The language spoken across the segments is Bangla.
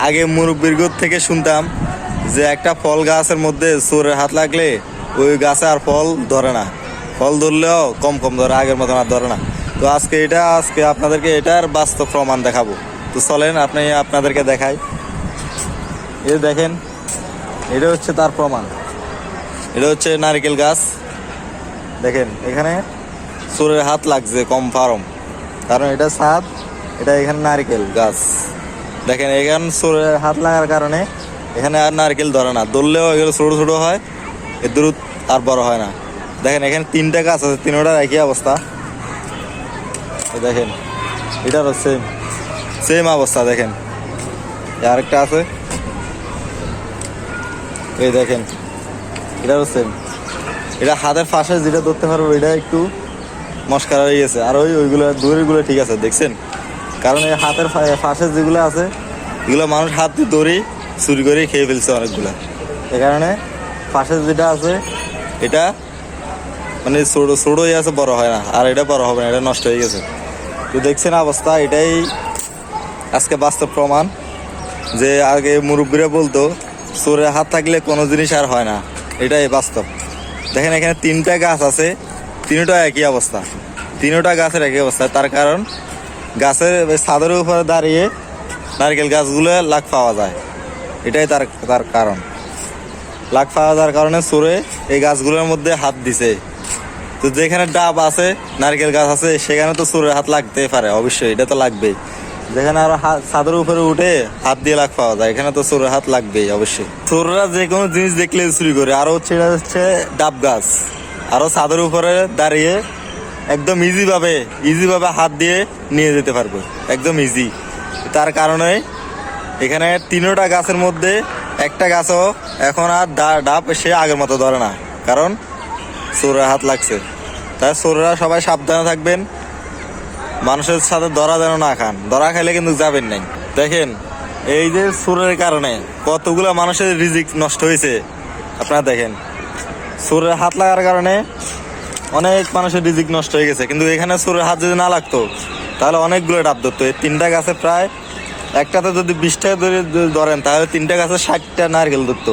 আগে মুরব্বীর থেকে শুনতাম যে একটা ফল গাছের মধ্যে চোরের হাত লাগলে ওই গাছে আর ফল ধরে না। ফল ধরলেও কম কম ধরে, আগের মতন আর ধরে না। তো আজকে এটা, আজকে আপনাদেরকে এটার বাস্তব প্রমাণ দেখাবো। তো চলেন, আপনি আপনাদেরকে দেখাই। এ দেখেন, এটা হচ্ছে তার প্রমাণ। এটা হচ্ছে নারকেল গাছ। দেখেন, এখানে চোরের হাত লাগছে কম ফার্ম। কারণ এটা ছাদ এটা এখানে নারকেল গাছ। দেখেন, এখানে হাত লাগার কারণে এখানে আর নারকেল ধরে না। ধরলেও এগুলো ছোটো ছোটো হয়, এর দূরত আর বড় হয় না। দেখেন, এখানে তিনটা গাছ আছে তিনোটার একই অবস্থা। দেখেন এটারও সেম সেম অবস্থা, দেখেন। আরেকটা আছে। এই দেখেন এটারও সেম এটা হাতের ফাঁসে যেটা ধরতে পারব, এটা একটু মস্কার হয়ে গেছে। আর ওই, ওইগুলো, দড়িগুলো ঠিক আছে, দেখছেন? কারণ এই হাতের ফাঁসে যেগুলো আছে, এগুলো মানুষ হাত দিয়ে দড়ি চুরি করে খেয়ে ফেলছে অনেকগুলো। এ কারণে ফাঁসে যেটা আছে, এটা মানে ছোটো ছোটোই আছে, বড় হয় না। আর এটা বড় হবে না, এটা নষ্ট হয়ে গেছে। তো দেখছেন অবস্থা, এটাই আজকে বাস্তব প্রমাণ যে আগে মুরব্বীরা বলতো চোরের হাত থাকলে কোনো জিনিস আর হয় না। এটাই বাস্তব। দেখেন এখানে তিনটা গাছ আছে, তিনটা একই অবস্থা। তিনটা গাছের একই অবস্থা, তার কারণ গাছের ছাদের উপরে দাঁড়িয়ে নারকেল গাছগুলো লাখ পাওয়া যায়। এটাই তার তার কারণ। লাখ পাওয়া যাওয়ার কারণে চোরে এই গাছগুলোর মধ্যে হাত দিছে। তো যেখানে ডাব আছে, নারকেল গাছ আছে, সেখানে তো চোরের হাত লাগতেই পারে, অবশ্যই। এটা তো লাগবেই। যেখানে আরও হাত ছাদের উপরে উঠে হাত দিয়ে লাখ পাওয়া যায়, এখানে তো চোরের হাত লাগবেই, অবশ্যই। চোররা যে কোনো জিনিস দেখলে চুরি করে। আরও হচ্ছে হচ্ছে ডাব গাছ। আরও ছাদের উপরে দাঁড়িয়ে একদম ইজি ভাবে ইজি ভাবে হাত দিয়ে নিয়ে যেতে পারবে। একদম ইজি তার কারণে এখানে তিনোটা গাছের মধ্যে একটা গাছও এখন আর ডাব সে আগের মতো ধরে না। কারণ চোরের হাত লাগছে। তাই চোররা সবাই সাবধানে থাকবেন। মানুষের সাথে ধরা যেন না খান। ধরা খাইলে কিন্তু যাবেন নাই। দেখেন, এই যে সুরের কারণে কতগুলো মানুষের রিজিক নষ্ট হয়েছে। আপনারা দেখেন, সুরের হাত লাগার কারণে অনেক মানুষের রিজিক নষ্ট হয়ে গেছে। কিন্তু এখানে সুরের হাত যদি না লাগতো, তাহলে অনেকগুলো ডাব ধরতো। এই তিনটা গাছে প্রায় একটাতে যদি বিশটা ধরে ধরেন, তাহলে তিনটা গাছে ষাটটা নারকেল ধরতো।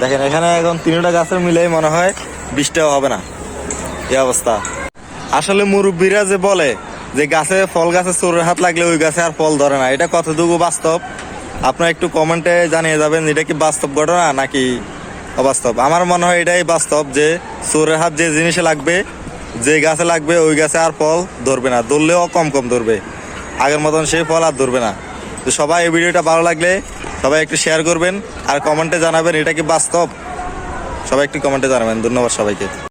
দেখেন, এখানে এখন তিনটা গাছের মিলেই মনে হয় বিশটাও হবে না। এই অবস্থা। আসলে মুরব্বীরা যে বলে যে গাছে ফল গাছে চোরের হাত লাগলে ওই গাছে আর ফল ধরে না, এটা কতটুকু বাস্তব? আপনারা একটু কমেন্টে জানিয়ে যাবেন এটা কি বাস্তব ঘটনা নাকি অবাস্তব। আমার মনে হয় এটাই বাস্তব যে চোরের হাত যে জিনিসে লাগবে, যে গাছে লাগবে, ওই গাছে আর ফল ধরবে না। ধরলেও কম কম ধরবে। আগের মতন সেই ফল আর ধরবে না। তো সবাই এই ভিডিওটা ভালো লাগলে সবাই একটু শেয়ার করবেন আর কমেন্টে জানাবেন এটা কি বাস্তব? সবাই একটু কমেন্টে জানাবেন। ধন্যবাদ সবাইকে।